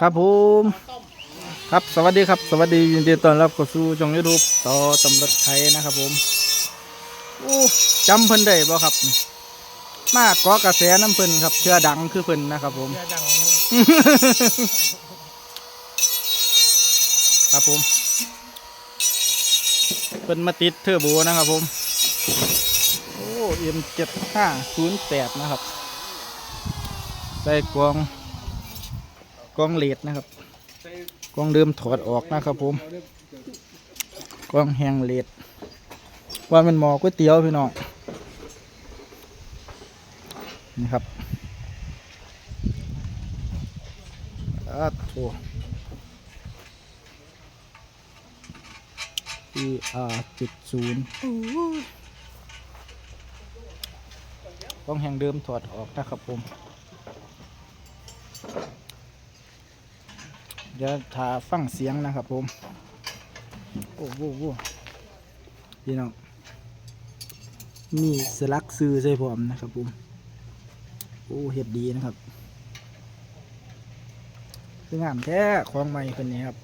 ครับผมครับสวัสดีครับสวัสดียินดีต้อนรับเข้าสู่ช่องยูทูบต่อตำรวจไทยนะครับผมโอ้จำเพิ่นได้บ่ครับ มาเกาะกระแสน้ำเพิ่นครับเชื่อดังคือเพิ่นนะครับผมเรือดังครับผมเพิ่นมาติดเทอร์โบนะครับผมโอ้เอ็มเจ็ดห้าศูนย์แปดนะครับใส่กรอง กรองเลดนะครับกรองเดิมถอดออกนะครับผมกรองแห้งเลดว่ามันหมอก๋วยเตี๋ยวพี่น้องนี่ครับอาโถ ER จุดศูนย์ต้องแห่งเดิมถอดออกนะครับผม เดี๋ยวถ้าฟังเสียงนะครับผมโอ้โหพี่น้องมีสลักซื้อใส่ผมนะครับผมโอ้เห็ดดีนะครับคืองามแท้ของใหม่เป็นนี้ครับ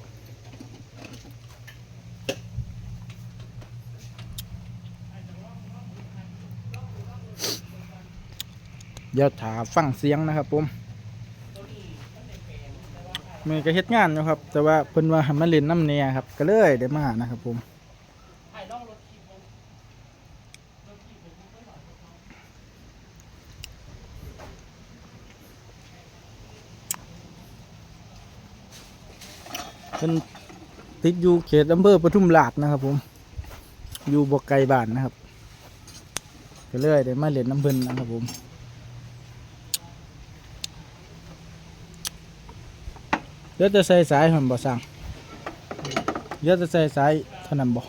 เดี๋ยวถาฟังเสียงนะครับผม มือก็เฮ็ดงานอยู่ครับ แต่ว่าเพิ่นว่าให้มาเล่นน้ำเนียครับ ก็เลยได้มานะครับผมเพิ่นติดอยู่เขตอำเภอปทุมราชนะครับผม อยู่บ่ไกลบ้านนะครับ ก็เลยได้มาเล่นน้ำเพิ่นนะครับผม เดี๋ยวจะใส่สายมันบ่สั่งเดี๋ยวจะใส่สายเท่านั้นบ่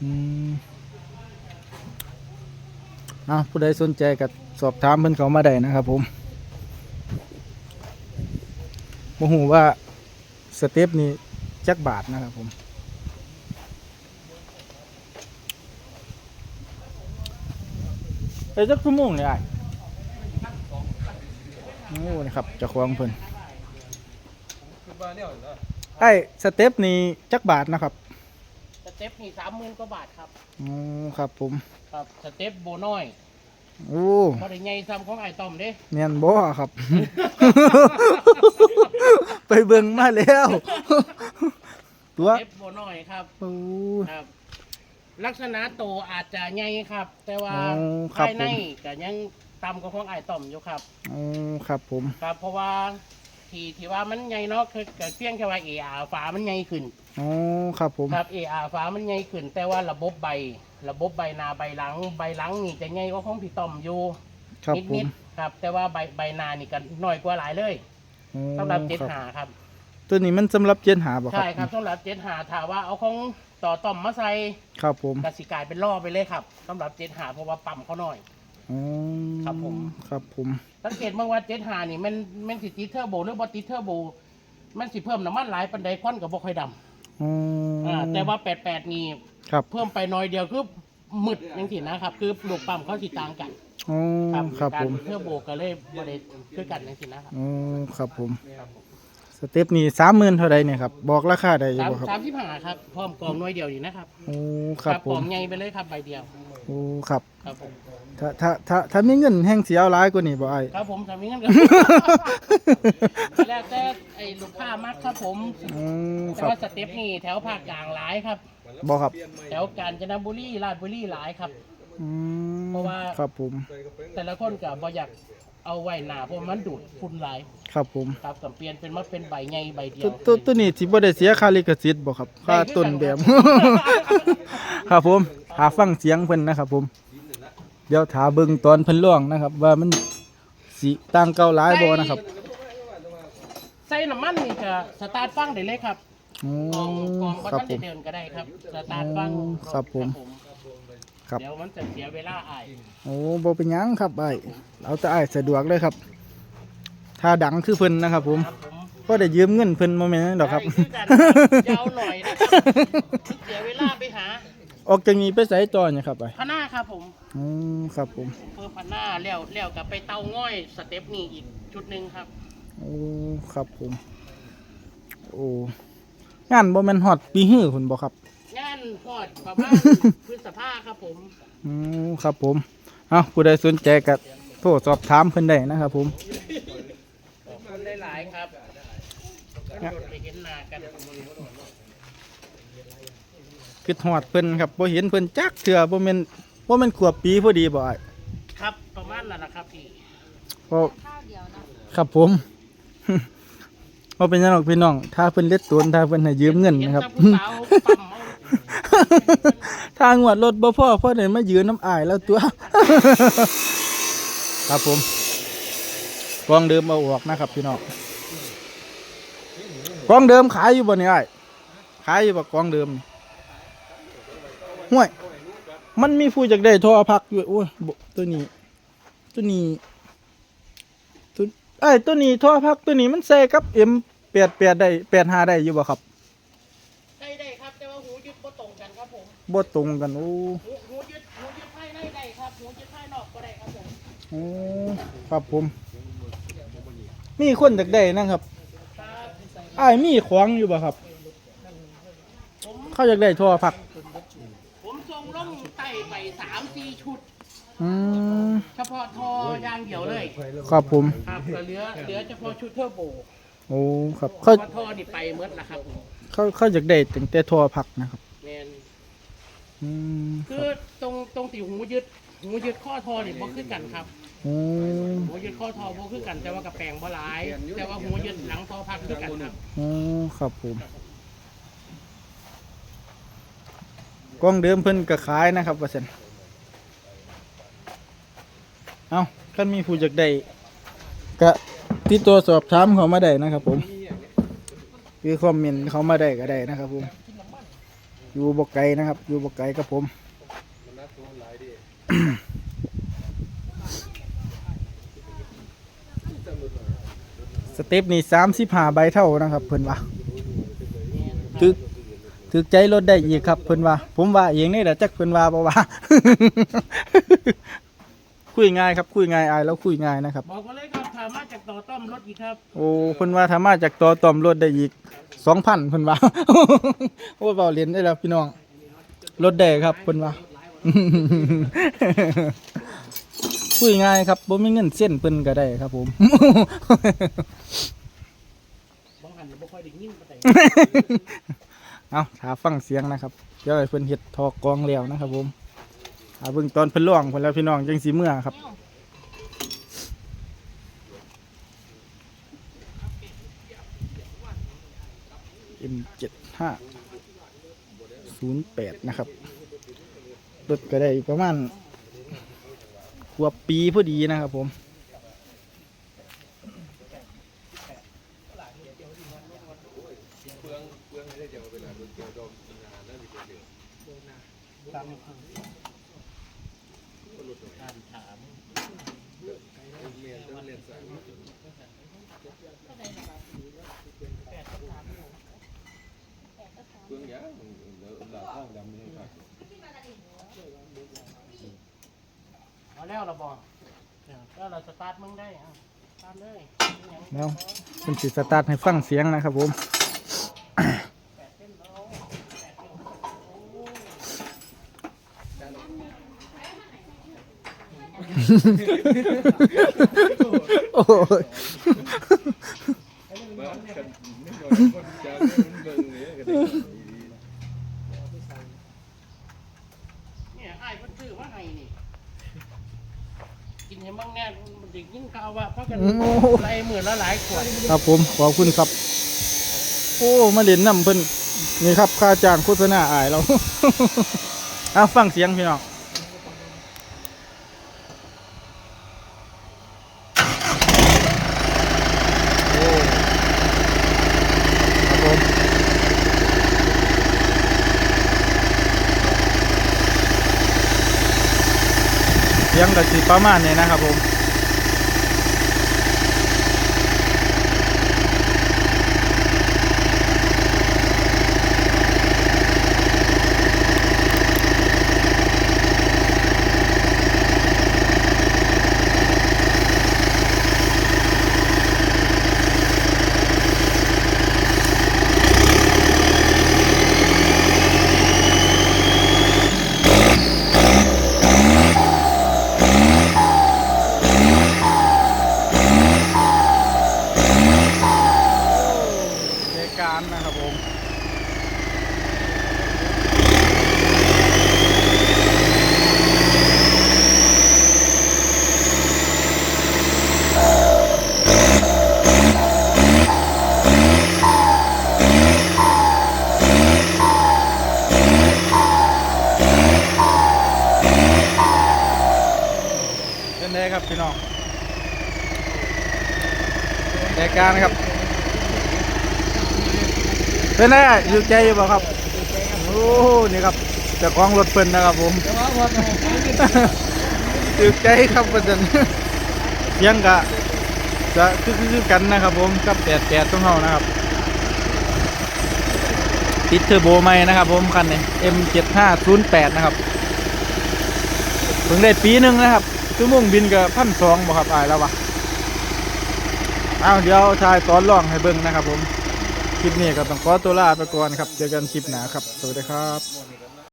อืมอะผู้ใดสนใจก็สอบถามเพิ่นเขามาได้นะครับผมบ่ฮู้ว่าสเต็ปนี้จักบาทนะครับผมไปจักชั่วโมงเลยไอ้โอ้นี่ครับเจะควงเพิ่น ไอ้สเต็ปนี้จักบาทนะครับสเต็ปนี่สามหมื่นกว่าบาทครับ อ๋อครับผม ครับสเต็ปโบน้อยโอ้พอได้ใหญ่ซ้ำของไอ้ต้อมเด้ เนียนบ่ครับ ไปเบิ่งมาแล้ว ตัวสเต็ปโบน้อยครับ โอ้ ครับ ลักษณะโตวอาจจะใหญ่ครับ แต่ว่าอ๋อครับภายในผม ก็ยังต่ำกว่าของไอ้ต้อมอยู่ครับ โอ้ครับผม ครับเพราะว่า ที่ที่ว่ามันใหญ่เนาะคือเกิดเพียงแค่ว่าเออาฝามันใหญ่ขึ้นโอ้ครับผมครับเออาฝามันใหญ่ขึ้น แต่ว่าระบบใบ ระบบใบหนาใบหลัง ใบหลังนี่จะใหญ่กว่าของพี่ต้อมอยู่ครับนิดผนิมดๆครับ แต่ว่าใบใบหนานี่ก็น้อยกว่าหลายเลยโอ้สำหรับเจ็ดครับหาครับ ตัวนี้มันสำหรับเจนหาบ่ครับใช่ครับสำหรับเจ็ดหาถามว่าเอาของต่อต่อมมาใส่ครับผม กสิกลายเป็นล่อไปเลยครับสำหรับเจ็ดหาเพราะว่าปั๊มเขาหน่อย โอ้ครับผม ครับผมสังเกตเมื่อว่าเจ็ดหานี่มันมันสิติดเทอร์โบหรือบอติดเทอร์โบมันสิเพิ่มน้ำมันหลายปันไดควันกับบ่ค่อยดโอ้ำอ่าแต่ว่าแปดแปดนี่ครับเพิ่มไปหน้อยเดียวคือมืดยังสินะครับ คือลูกปั๊มเขาสิต่างกันโอ้ครับกาผรมเทอร์โบก็เลยบริคือกันยังสินะครับโอ้ครับผมส เต็ปนี้สามหมื่นเท่าไรเนี่ยครับบอกราคาได้อยู่สามบ่ครับสามสิบห้าครับพร้อมกองหน้อยเดียวนี่นะครับโอ้ครับกผล่อมงใหญ่ไปเลยครับใบเดียวโอ้ครับครับผมถ้าถ้าถ้าถ้ามีเงินแห้งเสียเอาหลายกว่านี้บ่ไอ้ ครับผมทำอย่างนั้นแล้วแต่ไอ้ลูกค้ามากครับผม อืมคแต่รับว่าสเต็ปนี่แถวภาคกลางหลายครับ บ่ครับแถวกาญจนบุรีราชบุรีหลายครับ อืมเพราะว่า ครับผม แต่ละคนก็บ่อยาก เอาไว้หนาเพราะมันดูดฝุ่นหลายครับผมครับกับเปลี่ยนเป็นมาเป็นใบใหญ่ใบเดียตัววตัวตัวนี้สิบ่ได้เสียค่าลิขสิทธิ์บ่ครับค่าต้นแบบ ครับผมหาฟังเสียงเพิ่นนะครับ ผม เดี๋ยวถาเบิ่งตอนเพิ่นร้องนะครับ ว่ามันสิต่างเก่าหลายบ่นะครับ ใส่น้ำมันนี่ก็สตาร์ทฟังได้เลยครับอ๋อกองกองบ่ครับทันผได้มเดินก็ได้ครับ สตาร์ทฟังอ๋อครับผม ครับ เดี๋ยวมันจะเสียเวลาอายโอ้บ่เป็นหยังครับไอ้เอาแต่ไอ้ายสะดวกเลยครับ ถ้าดังคือเพิ่นนะครับ ผมครับผมก็ได้ยืมเงินเพิ่นบ่แม่นดอกครับ ได้คือกันครับยาวหน่อยนะครับเสียเวลาไปหาออกจากนี้ไปไสต่อเนี่ยครับไอ้พน้าครับผมอืมครับผมเพิ่มพน้าแล้วแล้วกับไปเตาง่อยสเต็ปนี่อีกชุดหนึ่งครับ โอ้ครับผม โอ้งานบ่แม่นฮอดปีฮื้อคุณบ่ครับ งานพอดประมาณพฤษภาครับผมอืมครับผม เอาผู้ใดสนใจก็โทรสอบถามเพิ่นได้นะครับผม ขอบคุณหลายๆครับก็โดดไปเห็นหน้ากันคิดฮอดเพิ่นครับบ่เห็นเพิ่นจักเทื่อบ่แม่นบ่แม่นขวบปีพอดีบ่อ้ายครับ ประมาณนั้นนะครับพี่เพราะครับผม บ่เป็นหยังหรอกพี่น้อง ถ้าเพิ่นเล็ดตนถ้าเพิ่นให้ยืมเงินนะครับ เห็แต่ผู้สาวปั๊มเอา ทางงวดรถบ่พอเพราะได้มายืมน้ำอายแล้วตัว ครับผมกองเดิมเอาออกนะครับพี่น้องกองเดิมขายอยู่บ่เนี่ยอ้ขายอยู่บ่กองเดิมห่วย มันมีผู้จากได้ทอพักอยู่โอ้ยตัวนี้ ตัวนี้ตัวไอ้ตัวนี้ทอพักตัวนี้มันใส่กับ M88 ได้85ได้อยู่บ่ครับ ได้ได้ครับ แต่ว่าหูยึดบ่ตรงกันครั บผมบ่ตรงกันโอ้หูหูยึดหูยึดภายในได้ครับหูยึดภายนอกก็ได้ครับผมโอ้ครับผม มีคนจากได้นะครับครับไอ้ายมีของอยู่บ่ครับ ผมเขาอยากได้ทอพักผมส่งล่องไต่ไปสามสี่ชุด อืมเฉพาะทอย่างเดียวเลย ครับผม ครับเหลือเหลือเฉพาะชุดเทอร์โบโอ้ครับ เพเขาราะทอนี่ไปเมื่อนะครับผม เขาเขาอยากได้ตั้งแต่ทอพักนะครับแมน อืมคคืรัอบตรงตรงตีหูยึดหูยึดข้อทอนี่บ่คือกันครับโอ้หูยึดข้อทอบ่คือกันแต่ว่ากับแปลงบ่หลาย แต่ว่าหูยึดหลังทอพักคือกันครับโอ้ครับผมกล้องเดิมเพิ่นก็ขายนะครับว่าซั่นเอาคันมีผู้อยากได้ก็ติดตัวสอบถามเขามาได้นะครับผม คือคอมเมนต์เขามาได้ก็ได้นะครับผม อยู่บกไกลนะครับ อยู่บกไกลกับผมสเต็ปนี่สามสิบห้าใบเท่านะครับ เพิ่นว่าถึกถึกใจรถได้อีกครับ เพิ่นว่า ผมว่าเองนี่แหละจักเพิ่นว่าบ่ว่าคุยง่ายครับ คุยง่ายอายแล้วคุยง่ายนะครับบอกมาเลยครับถามมาจากต่อต้อมรถอีกครับโอ้เพิ่นว่าถ้ามาจากต่อต้อมรถได้อีกสองพันเพิ่นว่า โอ้เบาเรียนได้แล้วพี่น้องรถได้ครับเพิ่นว่า คุยง่ายครับบ่มีเงินเส้นเพิ่นก็ได้ครับ ผม บางหันบ่ค่อยได้ยินปานใดเอาถาฟังเสียงนะครับเดี๋ยวให้เพิ่นเฮ็ดทอกกองแล้วนะครับ ผมถ้าเบิ่งตอนเพิ่นร้องเพิ่นแล้วพี่น้องจังสิเมื่อครับ M75 08 นะครับ รถก็ได้ประมาณกวบปีพอดีนะครับผม เอาแล้วเราบอกแล้วเราสตาร์ทมึงได้อะสตาร์ทเลยแล้วคุณสิสตาร์ทให้ฟังเสียงนะครับผมโอ้ยเนี่ยไอ้ายเพิ่นซื้อมาให้นี่ กินให้บ้างแน่มันจะกินข้าวว่าเพราะกัน ไรหมื่นละหลายขวดครับผมขอบคุณครับ โอ้มาเล่นน้ำเพิ่นนี่ครับค่าจ้างโฆษณาอายเรา เอาฟังเสียงพี่น้องโอ้ครับเสียงกะสิประมาณนี้นะครับผม การนะ ครับผมเป็นไงครับพี่น้องรายการครับ เป็นไงอยู่ใจอยู่บ่ครับ โอ้นี่ครับเจะคล้าของรถเพิ่นนะครับผมอยู่ใจครับประเด็นเสียงกะจะคือคือกันนะครับผมกับแปดแปดต้องเฮานะครับ ติดเทอร์โบใหม่นะครับผมคันนี้ M7508 นะครับเพิ่งได้ปีหนึ่งนะครับชั่วโมงบินกับพันสองบ่ครับอายแล้ววะเอาเดี๋ยวชายตอนล่องให้เบิ่งนะครับผมค ลิปนี้ก็ต้องขอตัวลาไปก่อนครับ เจอกันคลิปหน้าครับ สวัสดีครับ